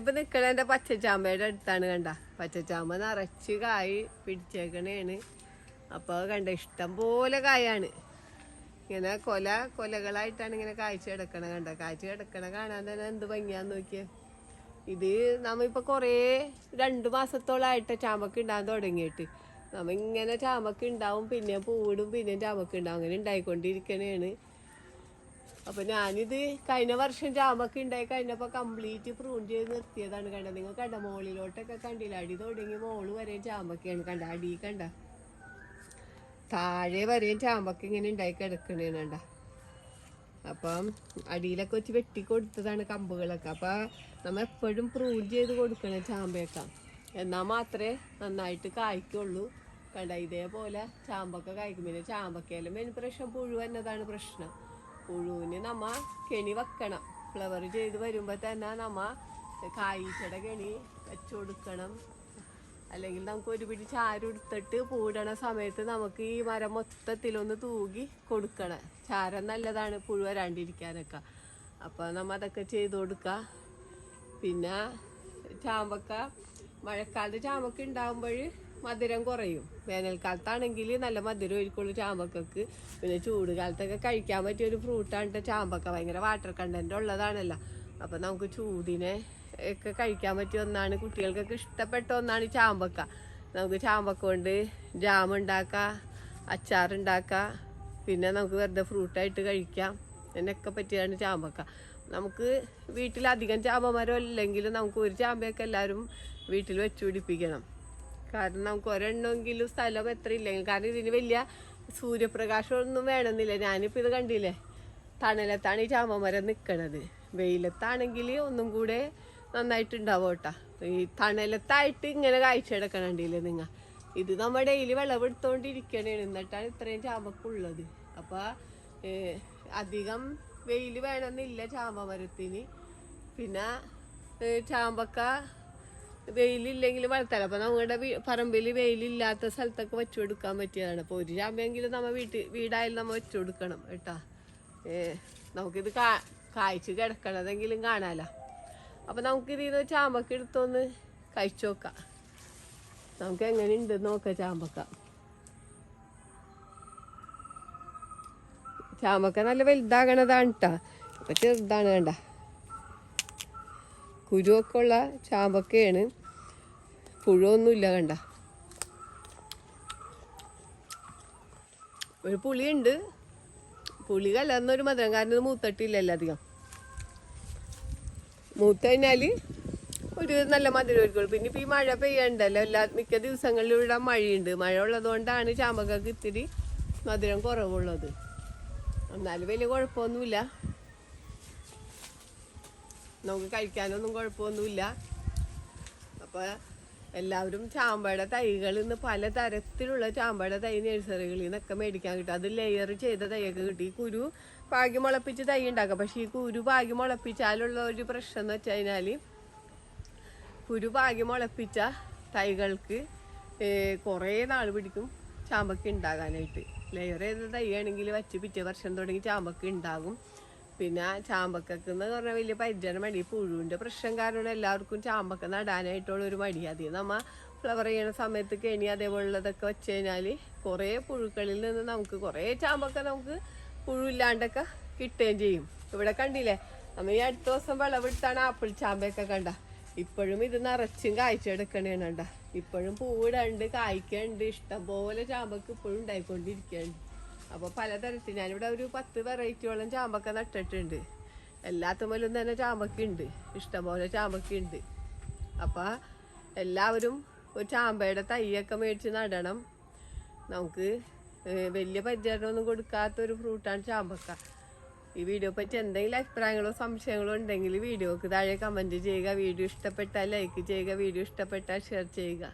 ഞാനിപ്പോ നിക്കണ എന്റെ പച്ചച്ചാമ്പയുടെ അടുത്താണ് കണ്ട. പച്ചച്ചാമ്പ നിറച്ച് കായ് പിടിച്ചേക്കണേണ്. അപ്പൊ കണ്ട ഇഷ്ടം പോലെ കായാണ്. ഇങ്ങനെ കൊല കൊലകളായിട്ടാണ് ഇങ്ങനെ കാഴ്ച കിടക്കണ കണ്ട. കാഴ്ച കിടക്കണ കാണാൻ തന്നെ എന്ത് ഭംഗിയാന്ന് നോക്കിയേ. ഇത് നമ്മ ഇപ്പൊ കൊറേ രണ്ടു മാസത്തോളായിട്ട് ചാമ്പക്ക് ഉണ്ടാകാൻ തുടങ്ങിയിട്ട്. നമ്മ ഇങ്ങനെ ചാമ്പക്ക് ഉണ്ടാവും പിന്നെ പൂവിടും പിന്നെ ചാമ്പക്ക് ഉണ്ടാവും അങ്ങനെ ഉണ്ടായിക്കൊണ്ടിരിക്കണേണ് അപ്പൊ ഞാനിത് കഴിഞ്ഞ വർഷം ജാമൊക്കെ ഉണ്ടായി. കഴിഞ്ഞപ്പോ കംപ്ലീറ്റ് പ്രൂൺ ചെയ്ത് നിർത്തിയതാണ് കണ്ട? നിങ്ങൾ കണ്ട? മോളിലോട്ടൊക്കെ കണ്ടില്ല? അടി തുടങ്ങി മോൾ വരെ ചാമ്പക്കയാണ് കണ്ട? അടി കണ്ട? താഴെ വരെയും ചാമ്പക്ക ഇങ്ങനെ ഉണ്ടായി കിടക്കണേണ് കണ്ട? അപ്പം അടിയിലൊക്കെ വെച്ച് വെട്ടി കൊടുത്തതാണ് കമ്പുകളൊക്കെ. അപ്പൊ നമ്മൾ എപ്പോഴും പ്രൂൺ ചെയ്ത് കൊടുക്കണം ചാമ്പയൊക്കെ എന്നാൽ മാത്രമേ നന്നായിട്ട് കായ്ക്കുള്ളൂ. കണ്ട? ഇതേപോലെ ചാമ്പക്ക കായ്ക്കും. പിന്നെ ചാമ്പക്കയിലും മെയിൻ പ്രശ്നം പുഴു എന്നതാണ് പ്രശ്നം. പുഴുവിന് നമ്മ കെണി വെക്കണം. ഫ്ലവർ ചെയ്ത് വരുമ്പോൾ തന്നെ നമ്മ കായ്ച്ചയുടെ കെണി വെച്ചു കൊടുക്കണം. അല്ലെങ്കിൽ നമുക്ക് ഒരു പിടി ചാരം എടുത്തിട്ട് പൂടണ സമയത്ത് നമുക്ക് ഈ മരം മൊത്തത്തിലൊന്ന് തൂകി കൊടുക്കണം. ചാരം നല്ലതാണ് പുഴു വരാണ്ടിരിക്കാനൊക്കെ. അപ്പോൾ നമ്മ അതൊക്കെ ചെയ്ത് കൊടുക്കുക പിന്നെ ചാമ്പക്ക മഴക്കാലത്ത് ചാമ്പക്ക ഉണ്ടാകുമ്പോൾ മധുരം കുറയും. വേനൽക്കാലത്താണെങ്കിൽ നല്ല മധുരം ഒരിക്കുള്ളൂ ചാമ്പക്കക്ക്. പിന്നെ ചൂട് കാലത്തൊക്കെ കഴിക്കാൻ പറ്റിയ ഒരു ഫ്രൂട്ടാണ് ചാമ്പക്ക. ഭയങ്കര വാട്ടർ കണ്ടന്റ് ഉള്ളതാണല്ലോ. അപ്പം നമുക്ക് ചൂടിനെ ഒക്കെ കഴിക്കാൻ പറ്റിയ ഒന്നാണ്. കുട്ടികൾക്കൊക്കെ ഇഷ്ടപ്പെട്ട ഒന്നാണ് ചാമ്പക്ക. നമുക്ക് ചാമ്പക്ക കൊണ്ട് ജാം ഉണ്ടാക്കാം അച്ചാറുണ്ടാക്കാം പിന്നെ നമുക്ക് വെറുതെ ഫ്രൂട്ടായിട്ട് കഴിക്കാം. എന്നൊക്കെ പറ്റിയതാണ് ചാമ്പക്ക. നമുക്ക് വീട്ടിലധികം ചാമ്പമരം ഇല്ലെങ്കിലും നമുക്ക് ഒരു ചാമ്പയൊക്കെ എല്ലാവരും വീട്ടിൽ വെച്ച് പിടിപ്പിക്കണം. കാരണം നമുക്ക് ഒരെണ്ണമെങ്കിലും സ്ഥലം എത്ര ഇല്ലെങ്കിൽ കാരണം ഇതിന് വലിയ സൂര്യപ്രകാശമൊന്നും വേണമെന്നില്ല. ഞാനിപ്പോൾ ഇത് കണ്ടില്ലേ? തണലത്താണ് ഈ ചാമ്പമരം നിൽക്കണത് വെയിലത്താണെങ്കിൽ ഒന്നും കൂടെ നന്നായിട്ടുണ്ടാവും കേട്ടോ. ഈ തണലത്തായിട്ട് ഇങ്ങനെ കാഴ്ച എടുക്കണണ്ടില്ലേ നിങ്ങൾ? ഇത് നമ്മൾ ഡെയിലി വിളവെടുത്തോണ്ടിരിക്കണേണ് എന്നിട്ടാണ് ഇത്രയും ചാമ്പക്കുള്ളത് അപ്പോൾ അധികം വെയിൽ വേണമെന്നില്ല ചാമ്പമരത്തിന് പിന്നെ ചാമ്പക്ക വെയിലില്ലെങ്കിൽ വളർത്താൻ. അപ്പോൾ നമ്മുടെ പറമ്പിൽ വെയിലില്ലാത്ത സ്ഥലത്തൊക്കെ വെച്ചു കൊടുക്കാൻ പറ്റിയതാണ്. അപ്പോൾ ഒരു ചാമ്പയെങ്കിലും നമ്മൾ വീട്ടിൽ വീടായാലും നമ്മൾ വെച്ചു കൊടുക്കണം കേട്ടാ നമുക്കിത് കാ കായ്ച്ച് കിടക്കണതെങ്കിലും കാണാലോ. അപ്പോൾ നമുക്കിത് ഇത് ചാമ്പക്ക എടുത്തൊന്ന് കഴിച്ചു നോക്കാം. നമുക്ക് എങ്ങനെ ഉണ്ട് നോക്കാം ചാമ്പക്ക. ചാമ്പക്ക നല്ല വലുതാകണതാണ് കേട്ടോ ഇപ്പം ചെറുതാണ് കണ്ട. കുരുവൊക്കെ ഉള്ള ചാമ്പക്കയാണ്. പുഴുവൊന്നുമില്ല കണ്ട. ഒരു പുളിയുണ്ട്. പുളി കലർന്നൊരു മധുരം. കാരണം ഇത് മൂത്തട്ടില്ലല്ലോ അധികം. മൂത്ത് കഴിഞ്ഞാൽ ഒരു നല്ല മധുരം ഒരുക്കുള്ളൂ പിന്നെ ഇപ്പം ഈ മഴ പെയ്യണ്ടല്ലോ. എല്ലാ മിക്ക ദിവസങ്ങളിലും ഇവിടെ മഴയുണ്ട്. മഴ ഉള്ളതുകൊണ്ടാണ് ചാമ്പക്കക്ക് ഇത്തിരി മധുരം കുറവുള്ളത്. എന്നാലും വലിയ കുഴപ്പമൊന്നുമില്ല. നമുക്ക് കഴിക്കാനൊന്നും കുഴപ്പമൊന്നുമില്ല. അപ്പോൾ എല്ലാവരും ചാമ്പയുടെ തൈകൾ ഇന്ന് പല തരത്തിലുള്ള ചാമ്പയുടെ തൈ നഴ്സറികളിൽ നിന്നൊക്കെ മേടിക്കാൻ കിട്ടും. അത് ലെയർ ചെയ്ത തൈയൊക്കെ കിട്ടി. ഈ കുരു പാകി മുളപ്പിച്ച് തൈ ഉണ്ടാക്കാം. പക്ഷേ ഈ കുരു പാകി മുളപ്പിച്ചാലുള്ള ഒരു പ്രശ്നം എന്ന് വെച്ച് കഴിഞ്ഞാൽ കുരു പാകി മുളപ്പിച്ച തൈകൾക്ക് കുറേ നാൾ പിടിക്കും ചാമ്പക്ക ഉണ്ടാകാനായിട്ട്. ലെയർ ചെയ്ത തൈ ആണെങ്കിൽ വച്ച് പിറ്റേ വർഷം തുടങ്ങി ചാമ്പക്ക ഉണ്ടാകും. പിന്നെ ചാമ്പക്കക്ക് എന്ന് പറഞ്ഞാൽ വലിയ പരിചയം മടി പുഴുവിന്റെ പ്രശ്നം കാരണം എല്ലാവർക്കും ചാമ്പക്ക നടാനായിട്ടുള്ള ഒരു മടി അത് നമ്മൾ ഫ്ലവർ ചെയ്യണ സമയത്ത് കെണി അതേപോലുള്ളതൊക്കെ വെച്ച് കഴിഞ്ഞാൽ കുറേ പുഴുക്കളിൽ നിന്ന് നമുക്ക് കുറേ ചാമ്പക്ക നമുക്ക് പുഴുവില്ലാണ്ടൊക്കെ കിട്ടുകയും ചെയ്യും. ഇവിടെ കണ്ടില്ലേ? നമ്മൾ ഈ അടുത്ത ദിവസം വിളവെടുത്താണ് ആപ്പിൾ ചാമ്പയൊക്കെ കണ്ട. ഇപ്പോഴും ഇത് നിറച്ചും കായ്ച്ചെടുക്കണേണ് കണ്ട. ഇപ്പോഴും പൂവിടണ്ട് കായ്ക്കണ്ട് ഇഷ്ടംപോലെ ചാമ്പക്ക് ഇപ്പോഴും ഉണ്ടായിക്കൊണ്ടിരിക്കുകയുണ്ട് അപ്പോൾ പലതരത്തിൽ ഞാനിവിടെ ഒരു പത്ത് വെറൈറ്റിയോളം ചാമ്പക്ക നട്ടിട്ടുണ്ട്. എല്ലാത്തുമ്മലും തന്നെ ചാമ്പക്ക ഉണ്ട് ഇഷ്ടംപോലെ ചാമ്പക്ക ഉണ്ട് അപ്പോൾ എല്ലാവരും ഒരു ചാമ്പയുടെ തൈയൊക്കെ മേടിച്ച് നടണം. നമുക്ക് വലിയ പരിചരണമൊന്നും കൊടുക്കാത്തൊരു ഫ്രൂട്ടാണ് ചാമ്പക്ക. ഈ വീഡിയോ പറ്റി എന്തെങ്കിലും അഭിപ്രായങ്ങളോ സംശയങ്ങളോ ഉണ്ടെങ്കിൽ വീഡിയോക്ക് താഴെ കമന്റ് ചെയ്യുക. വീഡിയോ ഇഷ്ടപ്പെട്ടാൽ ലൈക്ക് ചെയ്യുക. വീഡിയോ ഇഷ്ടപ്പെട്ടാൽ ഷെയർ ചെയ്യുക.